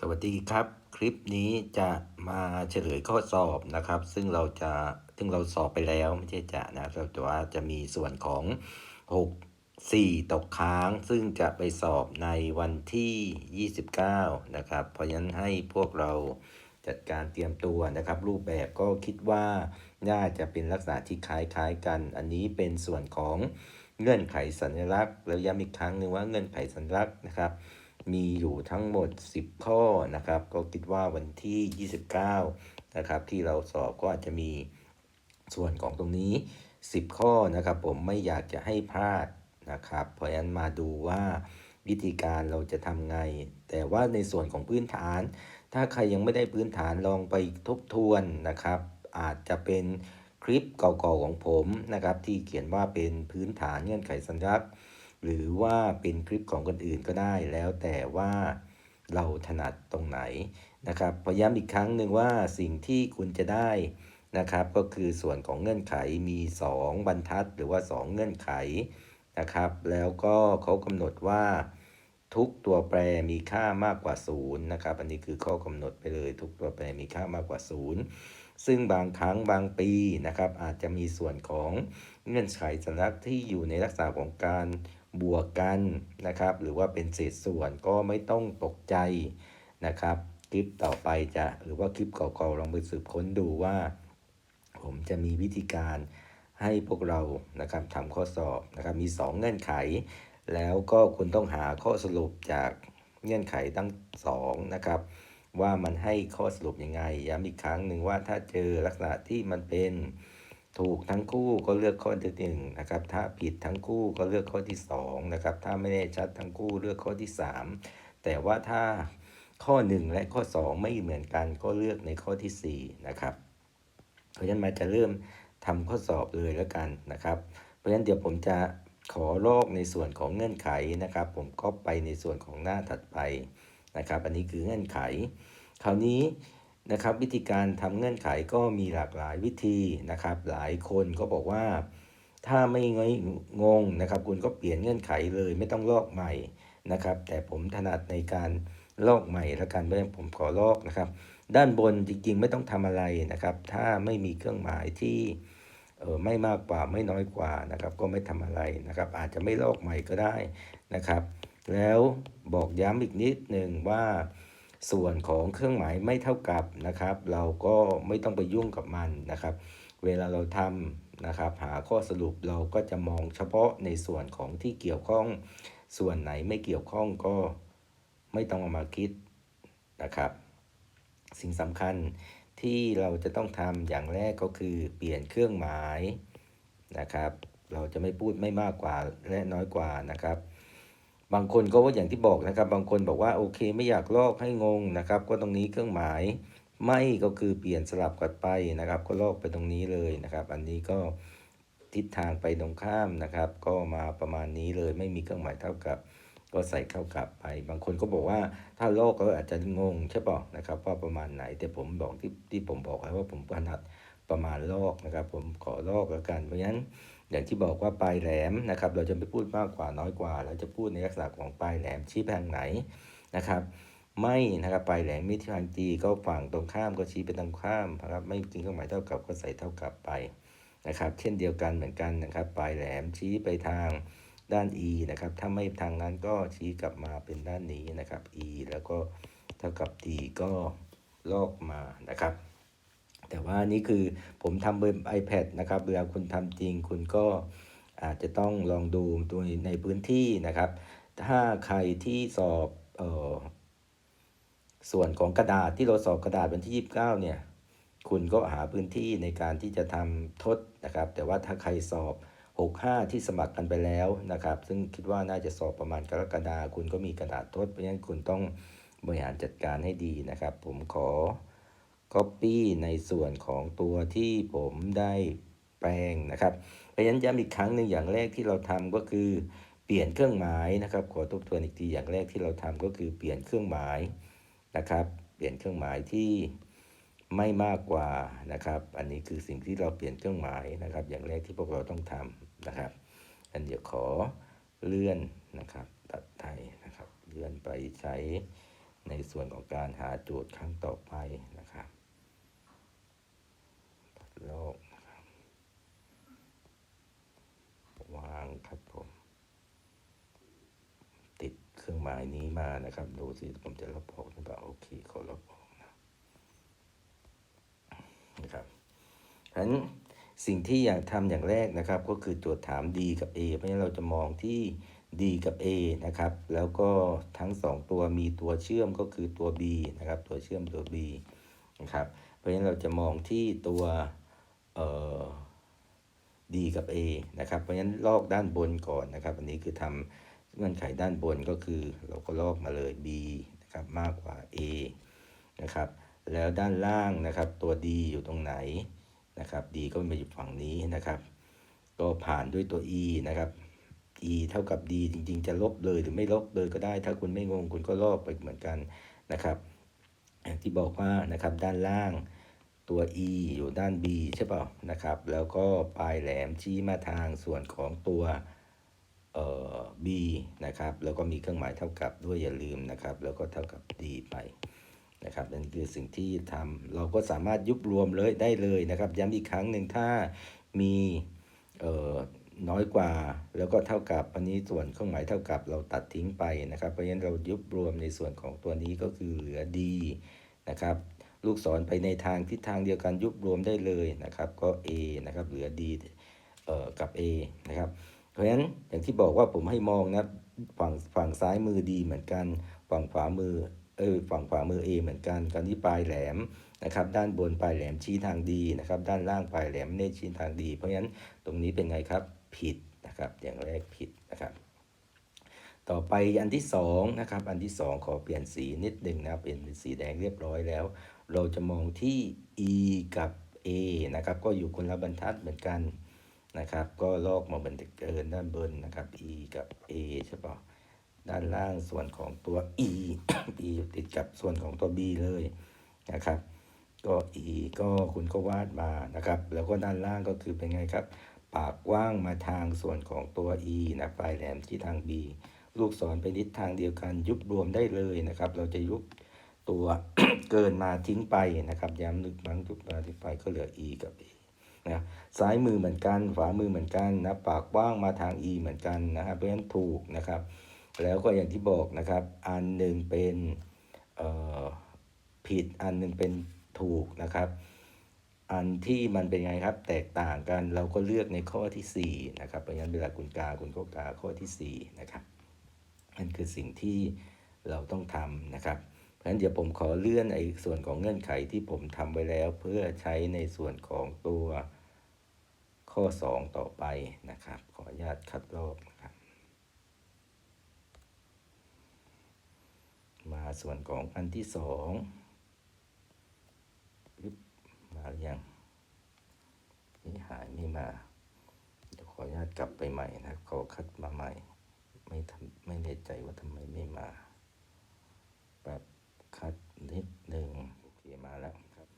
สวัสดีครับ คลิปนี้จะมาเฉลยข้อสอบนะครับ ซึ่งเราจะซึ่งเราสอบไปแล้วไม่ใช่จะนะครับแต่ว่าจะมีส่วนของ 6 4 ตกค้าง ซึ่งจะไปสอบในวันที่ 29 นะครับ เพราะฉะนั้นให้พวกเราจัดการเตรียมตัวนะครับ รูปแบบก็คิดว่าน่าจะเป็นลักษณะที่คล้ายๆกัน อันนี้เป็นส่วนของเงื่อนไขสัญลักษณ์แล้วย้ำอีกครั้งหนึ่งว่าเงื่อนไขสัญลักษณ์นะครับ มีอยู่ทั้งหมด 10 ข้อนะครับ ก็คิดว่าวันที่ 29 นะครับ ที่เราสอบก็อาจจะมีส่วนของตรงนี้ 10 ข้อนะครับ ผมไม่อยากจะให้พลาดนะครับ เพราะฉะนั้นมาดูว่าวิธีการเราจะทำไง แต่ว่าในส่วนของพื้นฐาน ถ้าใครยังไม่ได้พื้นฐานลองไปทบทวนนะครับ อาจจะเป็นคลิปเก่าๆของผมนะครับ ที่เขียนว่าเป็นพื้นฐานเงื่อนไขสัญลักษณ์ หรือว่าเป็นคลิปของคนอื่นก็ได้แล้วแต่ว่าเราถนัดตรงไหนนะครับพยย้ำอีกครั้งหนึ่งว่าสิ่งที่คุณจะได้นะครับก็คือส่วนของเงื่อนไขมี 2 บรรทัดหรือว่า 2 เงื่อนไขนะครับ แล้วก็เขากำหนดว่าทุกตัวแปรมีค่ามากกว่า0นะครับอันนี้คือข้อกำหนดไปเลยทุกตัวแปรมีค่ามากกว่า 0 ซึ่งบางครั้งบางปีนะครับอาจจะมีส่วนของเงื่อนไขสัญลักษณ์ที่อยู่ในลักษณะของการ บวกกันนะครับ หรือว่าเป็นเศษส่วนก็ไม่ต้องตกใจนะครับคลิปต่อไปจะหรือว่าคลิปเก่าๆลองไปสืบค้นดูว่า ผมจะมีวิธีการให้พวกเรานะครับทำข้อสอบนะครับมี 2 เงื่อนไข แล้วก็คุณต้องหาข้อสรุปจากเงื่อนไขทั้ง2นะครับว่ามันให้ข้อสรุปยังไงย้ำอีกครั้งหนึ่งว่าถ้าเจอลักษณะที่มันเป็น ถูกทั้งคู่ก็เลือกข้อที่หนึ่งนะครับ ถ้าผิดทั้งคู่ก็เลือกข้อที่สองนะครับ ถ้าไม่แน่ชัดทั้งคู่เลือกข้อที่สามแต่ว่าถ้าข้อ1และข้อ2ไม่เหมือนกันก็เลือกในข้อที่4นะครับ เพราะฉะนั้นมาจะเริ่มทำข้อสอบเลยแล้วกันนะครับ เพราะฉะนั้นเดี๋ยวผมจะขอลอกในส่วนของเงื่อนไขนะครับ ผมก็ไปในส่วนของหน้าถัดไปนะครับ อันนี้คือเงื่อนไข คราวนี้ นะครับวิธีการทำเงื่อนไขก็มีหลากหลายวิธีนะครับ หลายคนก็บอกว่า ถ้าไม่งงงนะครับ คุณก็เปลี่ยนเงื่อนไขเลยไม่ต้องลอกใหม่นะครับ แต่ผมถนัดในการลอกใหม่ล้วกันเพราะฉะนั้นผมขอลอกนะครับ ด้านบนจริงๆ ไม่ต้องทำอะไรนะครับ ถ้าไม่มีเครื่องหมายที่เออไม่มากกว่าไม่น้อยกว่านะครับ ก็ไม่ทำอะไรนะครับ อาจจะไม่ลอกใหม่ก็ได้นะครับ แล้วบอกย้ำอีกนิดหนึ่งว่า ส่วนของเครื่องหมายไม่เท่ากับนะครับ เราก็ไม่ต้องไปยุ่งกับมันนะครับ เวลาเราทำนะครับ หาข้อสรุปเราก็จะมองเฉพาะในส่วนของที่เกี่ยวข้อง ส่วนไหนไม่เกี่ยวข้องก็ไม่ต้องเอามาคิดนะครับ สิ่งสำคัญที่เราจะต้องทำอย่างแรกก็คือเปลี่ยนเครื่องหมายนะครับ เราจะไม่พูดไม่มากกว่าและน้อยกว่านะครับ บางคนก็ว่าอย่างที่บอกนะครับ บางคนบอกว่าโอเคไม่อยากลอกให้งงนะครับ ก็ตรงนี้เครื่องหมายไม่ก็คือเปลี่ยนสลับกันไปนะครับ ก็ลอกไปตรงนี้เลยนะครับ อันนี้ก็ทิศทางไปตรงข้ามนะครับ ก็มาประมาณนี้เลยไม่มีเครื่องหมายเท่ากับ ก็ใส่เข้ากับไป บางคนก็บอกว่าถ้าลอกก็อาจจะงงใช่ป่ะนะครับว่าประมาณไหนแต่ผมบอกที่ที่ผมบอกไว้ว่าผมถนัดประมาณลอกนะครับ ผมขอลอกแล้วกันเพราะฉะนั้น อย่างที่บอกว่าปลายแหลมนะครับ เราจะไม่พูดมากกว่าน้อยกว่า เราจะพูดในลักษณะของปลายแหลมชี้ไปทางไหนนะครับ ไม่นะครับปลายแหลมมิทางจีก็ฝั่งตรงข้ามก็ชี้ไปตรงข้ามนะครับ ไม่จริงเครื่องหมายเท่ากับก็ใส่เท่ากับไปนะครับ เช่นเดียวกันเหมือนกันนะครับปลายแหลมชี้ไปทางด้าน e นะครับ ถ้าไม่ทางนั้นก็ชี้กลับมาเป็นด้านนี้นะครับ e แล้วก็เท่ากับ d ก็ลอกมานะครับ แต่ว่านี่คือผมทำบน iPad นะครับ เวลาคุณทำจริงคุณก็อาจจะต้องลองดูตัวในพื้นที่นะครับ ถ้าใครที่สอบออส่วนของกระดาษที่เราสอบกระดาษวันที่ 29 เนี่ย คุณก็หาพื้นที่ในการที่จะทำทดนะครับ แต่ว่าถ้าใครสอบ 65 ที่สมัครกันไปแล้วนะครับ ซึ่งคิดว่าน่าจะสอบประมาณกรกฎาคุณก็มีกระดาษทดเพราะฉะนั้นคุณต้องบริหารจัดการให้ดีนะครับ ผมขอ Copy ในส่วนของตัวที่ผมได้แปลงนะครับเพราะฉะนั้นย้ำอีกครั้งหนึ่งอย่างแรกที่เราทำก็คือเปลี่ยนเครื่องหมายนะครับขอทบทวนอีกทีอย่างแรกที่เราทำก็คือเปลี่ยนเครื่องหมายนะครับเปลี่ยนเครื่องหมายที่ไม่มากกว่านะครับ อันนี้คือสิ่งที่เราเปลี่ยนเครื่องหมายนะครับ อย่างแรกที่พวกเราต้องทำนะครับ อันเดี๋ยวขอเลื่อนนะครับตัดไทยนะครับ เลื่อนไปใช้ในส่วนของการหาโจทย์ครั้งต่อไปนะครับ ตัดลกวางครับผม ติดเครื่องหมายนี้มานะครับ ดูสิผมจะลบออกหรือเปล่าโอเคขอลบออกนะนะครับฉะนั้นสิ่งที่อยากทำอย่างแรกนะครับ ก็คือโจทย์ถาม D กับ A เพราะฉะนั้นเราจะมองที่ D กับ A นะครับ แล้วก็ทั้งสองตัวมีตัวเชื่อมก็คือตัว B นะครับ ตัวเชื่อมตัว B นะครับ เพราะฉะนั้นเราจะมองที่ตัว D กับ A นะครับ เพราะฉะนั้นลอกด้านบนก่อนนะครับ อันนี้คือทำเงื่อนไขด้านบนก็คือเราก็ลอกมาเลย B นะครับมากกว่า A นะครับ แล้วด้านล่างนะครับตัว D อยู่ตรงไหนนะครับ D ก็มาอยู่ฝั่งนี้นะครับ ก็ผ่านด้วยตัว E นะครับ E เท่ากับ D จริงๆ จะลบเลยหรือไม่ลบเลยก็ได้ ถ้าคุณไม่งงคุณก็ลอกไปเหมือนกันนะครับ ที่บอกว่านะครับด้านล่าง ตัว E อยู่ด้าน B ใช่เปล่านะครับ แล้วก็ปลายแหลมชี้มาทางส่วนของตัวเอ่อ B นะครับ แล้วก็มีเครื่องหมายเท่ากับด้วยอย่าลืมนะครับ แล้วก็เท่ากับ D ไปนะครับนั่นคือสิ่งที่ทำเราก็สามารถยุบรวมเลยได้เลยนะครับ ย้ำอีกครั้งหนึ่งถ้ามีเอ่อน้อยกว่าแล้วก็เท่ากับอันนี้ส่วนเครื่องหมายเท่ากับเราตัดทิ้งไปนะครับ เพราะฉะนั้นเรายุบรวมในส่วนของตัวนี้ก็คือเหลือ D นะครับ ลูกศรไปในทางทิศทางเดียวกันยุบรวมได้เลยนะครับ ก็ A นะครับเหลือ D เอ่อกับ A นะครับ เพราะฉะนั้นอย่างที่บอกว่าผมให้มองนะฝั่งฝั่งซ้ายมือ D เหมือนกัน ฝั่งขวามือเออฝั่งขวามือ A เหมือนกันตอนนี้ปลายแหลมนะครับด้านบนปลายแหลมชี้ทางดีนะครับด้านล่างปลายแหลมไม่ได้ชี้ทางดี เพราะฉะนั้นตรงนี้เป็นไงครับผิดนะครับอย่างแรกผิดนะครับ ต่อไปอันที่สองนะครับอันที่สองขอเปลี่ยนสีนิดหนึ่งนะเป็นสีแดงเรียบร้อยแล้ว เราจะมองที่ E กับ A นะครับ ก็อยู่คนละบรรทัดเหมือนกันนะครับ ก็ลอกมาบรรทัดเกินด้านบนนะครับ E กับ A ใช่ปะด้านล่างส่วนของตัว E E ติดกับส่วนของตัว B เลยนะครับ ก็ E ก็คุณก็วาดมานะครับ แล้วก็ด้านล่างก็คือเป็นไงครับ ปากกว้างมาทางส่วนของตัว E นะปลายแหลมที่ทาง B ลูกศรไปทิศทางเดียวกันยุบรวมได้เลยนะครับ เราจะยุบ ตัวเกินมาทิ้งไปนะครับ ย้ำนึกมั้งยุบมาทิ้งไปก็เหลือ E กับ A นะซ้ายมือเหมือนกันขวามือเหมือนกันนะปากว้างมาทาง E เหมือนกันนะครับเพราะฉะนั้นถูกนะครับ แล้วก็อย่างที่บอกนะครับ อันหนึ่งเป็นผิดอันหนึ่งเป็นถูกนะครับ อันที่มันเป็นไงครับ แตกต่างกันเราก็เลือกในข้อที่4นะครับเพราะฉะนั้นเวลาคุณกาคุณก็กาข้อที่4นะครับนั่นคือสิ่งที่เราต้องทำนะครับ ฉะนั้นเดี๋ยวผมขอเลื่อนไอ้ส่วนของเงื่อนไขที่ผมทำไว้แล้วเพื่อใช้ในส่วนของตัวข้อ 2 ต่อไปนะครับ ขออนุญาตคัดลอกนะครับ มาส่วนของอันที่สองปึ๊บมาหรือยังนี่หายไม่มาเดี๋ยวขออนุญาตกลับไปใหม่นะขอคัดมาใหม่ ไม่ทำไม่แน่ใจว่าทำไมไม่มาแบบ คัดนิดหนึ่งโอเคมาแล้วครับ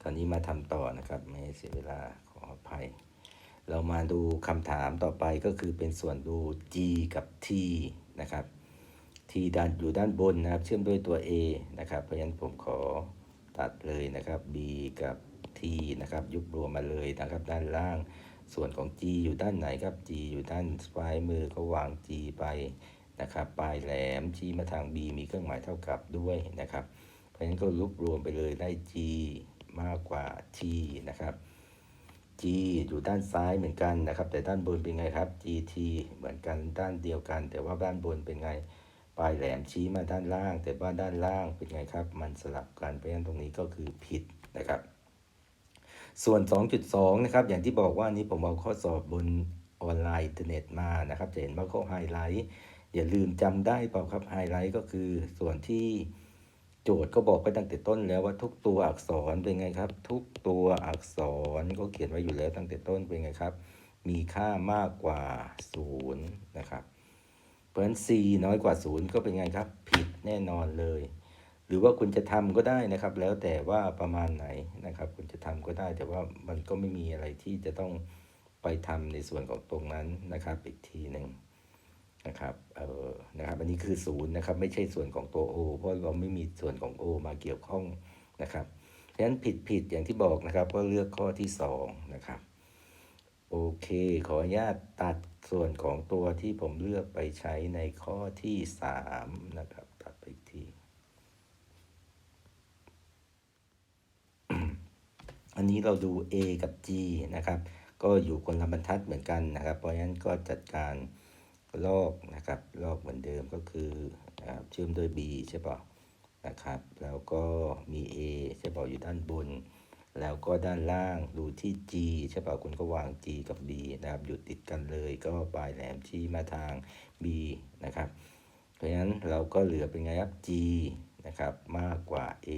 ตอนนี้มาทำต่อนะครับ ไม่ให้เสียเวลาขออภัย เรามาดูคำถามต่อไปก็คือเป็นส่วนดู G กับ T นะครับ T ด้านอยู่ด้านบนนะครับ เชื่อมด้วยตัว A นะครับ เพราะฉะนั้นผมขอตัดเลยนะครับ B กับ T นะครับ ยุบรวมมาเลยนะครับ ด้านล่างส่วนของ G อยู่ด้านไหนครับ G อยู่ด้านปลายมือก็วาง G ไป นะครับปลายแหลมชี้มาทาง B มีเครื่องหมายเท่ากับด้วยนะครับ เพราะฉะนั้นก็ยุบรวมไปเลยได้ G มากกว่า T นะครับ G อยู่ด้านซ้ายเหมือนกันนะครับ แต่ด้านบนเป็นไงครับ GT เหมือนกันด้านเดียวกัน แต่ว่าด้านบนเป็นไงปลายแหลมชี้มาด้านล่าง แต่ว่าด้านล่างเป็นไงครับ มันสลับกันเพราะฉะนั้นตรงนี้ก็คือผิดนะครับ ส่วน 2.2 นะครับ อย่างที่บอกว่านี่ผมเอาข้อสอบบนออนไลน์อินเทอร์เน็ตมานะครับจะเห็นว่าเขาไฮไลท์ อย่าลืมจำได้เปล่าครับไฮไลท์ก็คือส่วนที่โจทย์ก็บอกไปตั้งแต่ต้นแล้วว่าทุกตัวอักษรเป็นไงครับ ทุกตัวอักษรก็เขียนไว้อยู่แล้วตั้งแต่ต้นเป็นไงครับ มีค่ามากกว่า0นะครับเพราะฉะนั้น c น้อยกว่า 0 ก็เป็นไงครับ ผิดแน่นอนเลย หรือว่าคุณจะทำก็ได้นะครับ แล้วแต่ว่าประมาณไหนนะครับ คุณจะทำก็ได้ แต่ว่ามันก็ไม่มีอะไรที่จะต้องไปทำในส่วนของตรงนั้นนะครับอีกทีหนึ่ง นะครับเออนะครับอันนี้คือศูนย์นะครับไม่ใช่ส่วนของตัว O เพราะเราไม่มีส่วนของ O มาเกี่ยวข้องนะครับเพราะฉะนั้นผิดผิดอย่างที่บอกนะครับ ก็เลือกข้อที่สองนะครับโอเค ขออนุญาตตัดส่วนของตัวที่ผมเลือกไปใช้ในข้อที่สามนะครับ ตัดไปอีกที อันนี้เราดู A กับ G นะครับ ก็อยู่คนละบรรทัดเหมือนกันนะครับ เพราะฉะนั้นก็จัดการ ลอกนะครับ ลอกเหมือนเดิมก็คือเชื่อมโดย B ใช่ป่ะนะครับ แล้วก็มี A ใช่ป่ะอยู่ด้านบน แล้วก็ด้านล่างดูที่ G ใช่ป่ะคุณก็วาง G กับ B นะครับ อยู่ติดกันเลยก็ปลายแหลมชี้มาทาง B นะครับ เพราะฉะนั้นเราก็เหลือเป็นไงครับ G นะครับมากกว่า A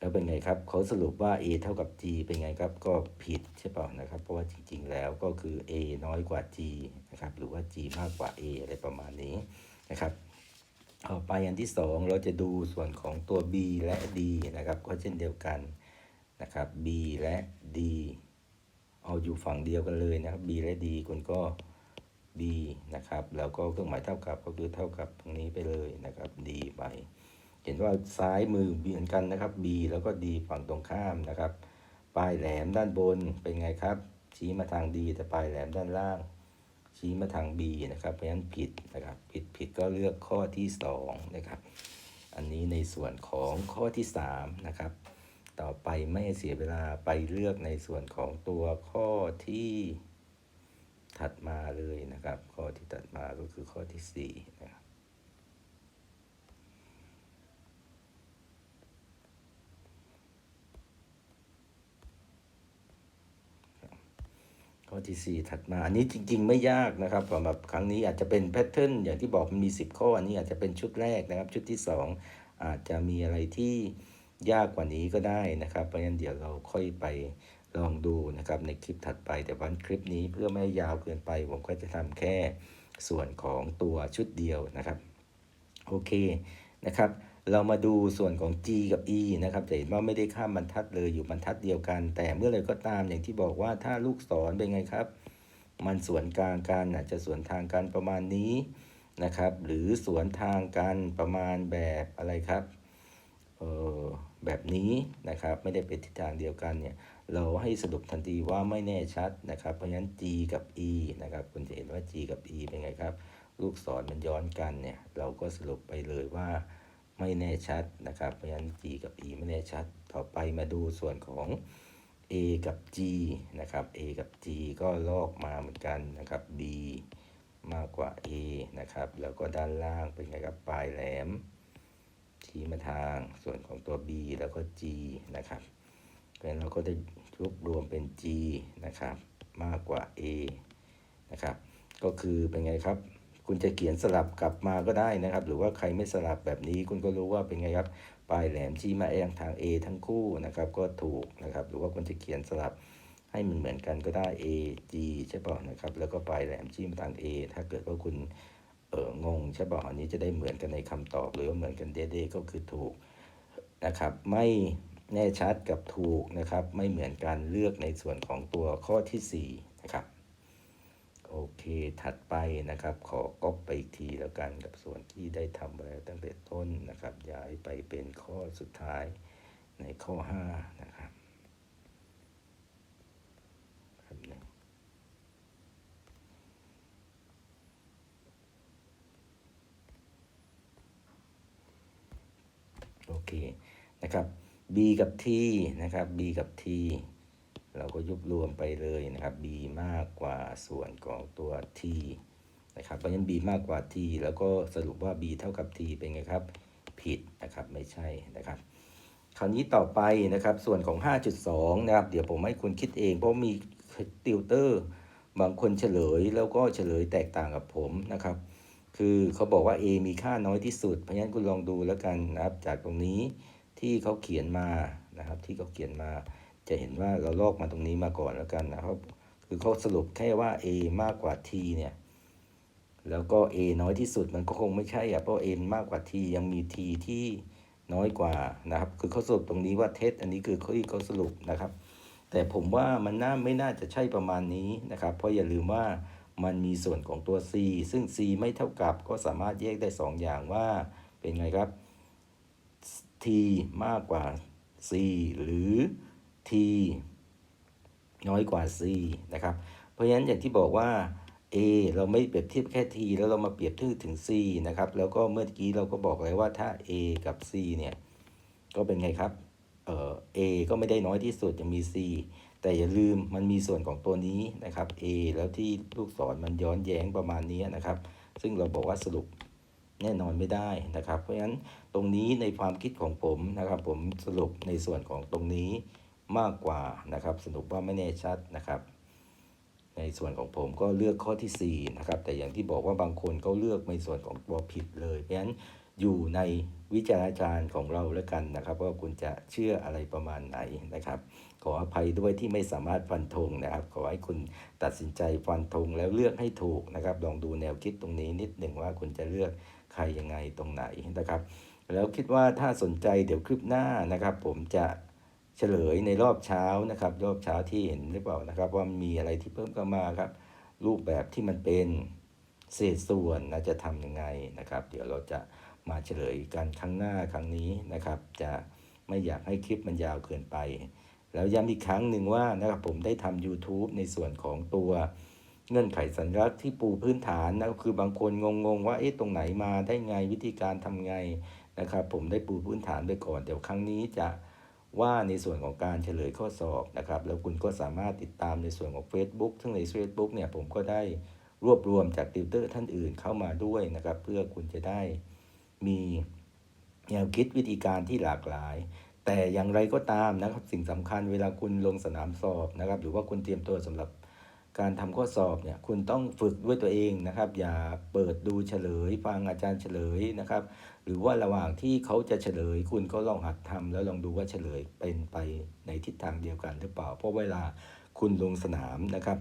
แล้วเป็นไงครับเขาสรุปว่า a เท่ากับ g เป็นไงครับ ก็ผิดใช่เปล่านะครับ เพราะว่าจริงๆแล้วก็คือ a น้อยกว่า g นะครับ หรือว่า g มากกว่า a อะไรประมาณนี้นะครับต่อไปอันที่สองเราจะดูส่วนของตัว b และ d นะครับ ก็เช่นเดียวกันนะครับ b และ d เอาอยู่ฝั่งเดียวกันเลยนะครับ b และ d คุณก็ b นะครับ แล้วก็เครื่องหมายเท่ากับก็คือเท่ากับตรงนี้ไปเลยนะครับ d ไป ห็นว่าซ้ายมือเหมือนกันนะครับ B แล้วก็ D ฝั่งตรงข้ามนะครับ ปลายแหลมด้านบนเป็นไงครับ ชี้มาทาง D แต่ปลายแหลมด้านล่าง ชี้มาทาง B นะครับ เพราะฉะนั้นผิดนะครับ ผิดผิดก็เลือกข้อที่2นะครับ อันนี้ในส่วนของข้อที่3นะครับ ต่อไปไม่เสียเวลาไปเลือกในส่วนของตัวข้อที่ถัดมาเลยนะครับ ข้อที่ถัดมาก็คือข้อที่4นะครับ ข้อที่4ถัดมา อันนี้จริง ๆ ไม่ยากนะครับสำหรับครั้งนี้อาจจะเป็นแพทเทิร์นอย่างที่บอกมันมี 10 ข้อ อันนี้อาจจะเป็นชุดแรกนะครับ ชุดที่ 2 อาจจะมีอะไรที่ยากกว่านี้ก็ได้นะครับ เพราะฉะนั้นเดี๋ยวเราค่อยไปลองดูนะครับในคลิปถัดไป แต่วันคลิปนี้เพื่อไม่ยาวเกินไป ผมก็จะทำแค่ส่วนของตัวชุดเดียวนะครับ โอเคนะครับ เรามาดูส่วนของ G กับ E นะครับจะเห็นว่าไม่ได้ข้ามบรรทัดเลยอยู่บรรทัดเดียวกัน แต่เมื่อไรก็ตามอย่างที่บอกว่าถ้าลูกศรเป็นไงครับ มันสวนกลางกันอาจจะสวนทางกันประมาณนี้นะครับ หรือสวนทางกันประมาณแบบอะไรครับเออแบบนี้นะครับไม่ได้เป็นทิศทางเดียวกันเนี่ยเราให้สรุปทันทีว่าไม่แน่ชัดนะครับ เพราะฉะนั้น G กับ E นะครับคุณจะเห็นว่า G กับ E เป็นไงครับ ลูกศรมันย้อนกันเนี่ยเราก็สรุปไปเลยว่า ไม่แน่ชัดนะครับเพราะฉะนั้น G กับ E ไม่แน่ชัด ต่อไปมาดูส่วนของ A กับ G นะครับ A กับ G ก็ลอกมาเหมือนกันนะครับ B มากกว่า A นะครับ แล้วก็ด้านล่างเป็นไงครับปลายแหลมชี้มาทางส่วนของตัว B แล้วก็ G นะครับเพราะฉะนั้นเราก็จะรวบรวมเป็น G นะครับ มากกว่า A นะครับ ก็คือเป็นไงครับ คุณจะเขียนสลับกลับมาก็ได้นะครับ หรือว่าใครไม่สลับแบบนี้คุณก็รู้ว่าเป็นไงครับ ปลายแหลมชี้มาเองทาง A ทั้งคู่นะครับ ก็ถูกนะครับ หรือว่าคุณจะเขียนสลับให้มันเหมือนกันก็ได้ A G ใช่ป่ะนะครับ แล้วก็ปลายแหลมชี้มาทาง A ถ้าเกิดว่าคุณเอองงใช่ป่ะอันนี้จะได้เหมือนกันในคำตอบ หรือว่าเหมือนกันเด้ๆก็คือถูกนะครับ ไม่แน่ชัดกับถูกนะครับ ไม่เหมือนกันเลือกในส่วนของตัวข้อที่สี่ โอเค ถัดไปนะครับ ขอก๊อปไปอีกทีแล้วกันกับส่วนที่ได้ทำไปแล้วตั้งแต่ต้นนะครับ ย้ายไปเป็นข้อสุดท้ายในข้อ 5 นะครับครับหนึ่งโอเคนะครับ B กับ T นะครับ B กับ T เราก็ยุบรวมไปเลยนะครับ b มากกว่าส่วนของตัว t นะครับ เพราะฉะนั้น b มากกว่า t แล้วก็สรุปว่า b เท่ากับ t เป็นไงครับ ผิดนะครับ ไม่ใช่นะครับ คราวนี้ต่อไปนะครับ ส่วนของ 5.2 นะครับ เดี๋ยวผมให้คุณคิดเอง เพราะมีติวเตอร์บางคนเฉลยแล้วก็เฉลยแตกต่างกับผมนะครับ คือเขาบอกว่า a มีค่าน้อยที่สุด เพราะฉะนั้นคุณลองดูแล้วกันนะครับ จากตรงนี้ที่เขาเขียนมานะครับ ที่เขาเขียนมา จะเห็นว่าเราลอกมาตรงนี้มาก่อนแล้วกันนะครับ คือเขาสรุปแค่ว่า a มากกว่า t เนี่ยแล้วก็ a น้อยที่สุดมันก็คงไม่ใช่อะเพราะ n มากกว่า t ยังมี t ที่น้อยกว่านะครับ คือเขาสรุปตรงนี้ว่าเท็จอันนี้คือเขาที่เขาสรุปนะครับ แต่ผมว่ามันน่าไม่น่าจะใช่ประมาณนี้นะครับ เพราะอย่าลืมว่ามันมีส่วนของตัว c ซึ่ง c ไม่เท่ากับก็สามารถแยกได้ 2 อย่างว่าเป็นไงครับ t มากกว่า c หรือ t น้อยกว่า c นะครับ เพราะฉะนั้นอย่างที่บอกว่า a เราไม่เปรียบเทียบแค่ t แล้วเรามาเปรียบเทียบถึง c นะครับ แล้วก็เมื่อกี้เราก็บอกเลยว่าถ้า a กับ c เนี่ย ก็เป็นไงครับเอ่อ a ก็ไม่ได้น้อยที่สุดยังมี c แต่อย่าลืมมันมีส่วนของตัวนี้นะครับ a แล้วที่ลูกศรมันย้อนแย้งประมาณนี้นะครับ ซึ่งเราบอกว่าสรุปแน่นอนไม่ได้นะครับ เพราะฉะนั้นตรงนี้ในความคิดของผมนะครับ ผมสรุปในส่วนของตรงนี้ มากกว่านะครับ สรุปว่าไม่แน่ชัดนะครับ ในส่วนของผมก็เลือกข้อที่4นะครับแต่อย่างที่บอกว่าบางคนเขาเลือกในส่วนของตัวผิดเลยเพราะฉะนั้นอยู่ในวิจารณญาณของเราแล้วกันนะครับ ว่าคุณจะเชื่ออะไรประมาณไหนนะครับ ขออภัยด้วยที่ไม่สามารถฟันธงนะครับ ขอให้คุณตัดสินใจฟันธงแล้วเลือกให้ถูกนะครับ ลองดูแนวคิดตรงนี้นิดหนึ่งว่าคุณจะเลือกใครยังไงตรงไหนนะครับ แล้วคิดว่าถ้าสนใจเดี๋ยวคลิปหน้านะครับ ผมจะ เฉลยในรอบเช้านะครับรอบเช้าที่เห็นหรือเปล่านะครับ ว่ามีอะไรที่เพิ่มเข้ามาครับ รูปแบบที่มันเป็นเศษส่วนนะจะทำยังไงนะครับ เดี๋ยวเราจะมาเฉลยกันครั้งหน้าครั้งนี้นะครับ จะไม่อยากให้คลิปมันยาวเกินไป แล้วย้ำอีกครั้งหนึ่งว่านะครับผมได้ทำ YouTube ในส่วนของตัวเงื่อนไขสัญลักษณ์ที่ปูพื้นฐานนะคือบางคนงงๆ ว่าเอ๊ะตรงไหนมาได้ไงวิธีการทำไงนะครับ ผมได้ปูพื้นฐานไปก่อนเดี๋ยวครั้งนี้จะ ว่าในส่วนของการเฉลยข้อสอบนะครับ แล้วคุณก็สามารถติดตามในส่วนของ Facebook ซึ่งใน Facebook เนี่ยผมก็ได้รวบรวมจากติวเตอร์ท่านอื่นเข้ามาด้วยนะครับ เพื่อคุณจะได้มีแนวคิดวิธีการที่หลากหลาย แต่อย่างไรก็ตามนะครับ สิ่งสำคัญเวลาคุณลงสนามสอบนะครับ หรือว่าคุณเตรียมตัวสำหรับการทำข้อสอบเนี่ยคุณต้องฝึกด้วยตัวเองนะครับ อย่าเปิดดูเฉลย ฟังอาจารย์เฉลยนะครับ หรือว่าระหว่างที่เขาจะเฉลย คุณก็ลองหัดทำแล้วลองดูว่าเฉลยเป็นไปในทิศทางเดียวกันหรือเปล่า เพราะเวลาคุณลงสนามนะครับ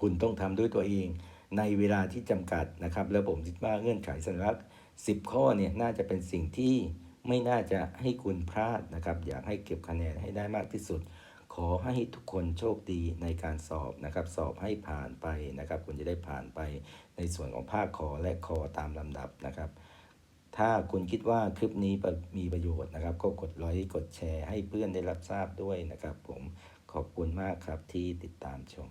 คุณต้องทำด้วยตัวเองในเวลาที่จำกัดนะครับ แล้วผมคิดว่าเงื่อนไขสัญลักษณ์10 ข้อเนี่ยน่าจะเป็นสิ่งที่ไม่น่าจะให้คุณพลาดนะครับ อยากให้เก็บคะแนนให้ได้มากที่สุด ขอให้ทุกคนโชคดีในการสอบนะครับ สอบให้ผ่านไปนะครับ คุณจะได้ผ่านไปในส่วนของภาคคอและคอตามลำดับนะครับ ถ้าคุณคิดว่าคลิปนี้มีประโยชน์นะครับ ก็กดไลค์กดแชร์ให้เพื่อนได้รับทราบด้วยนะครับ ผมขอบคุณมากครับที่ติดตามชม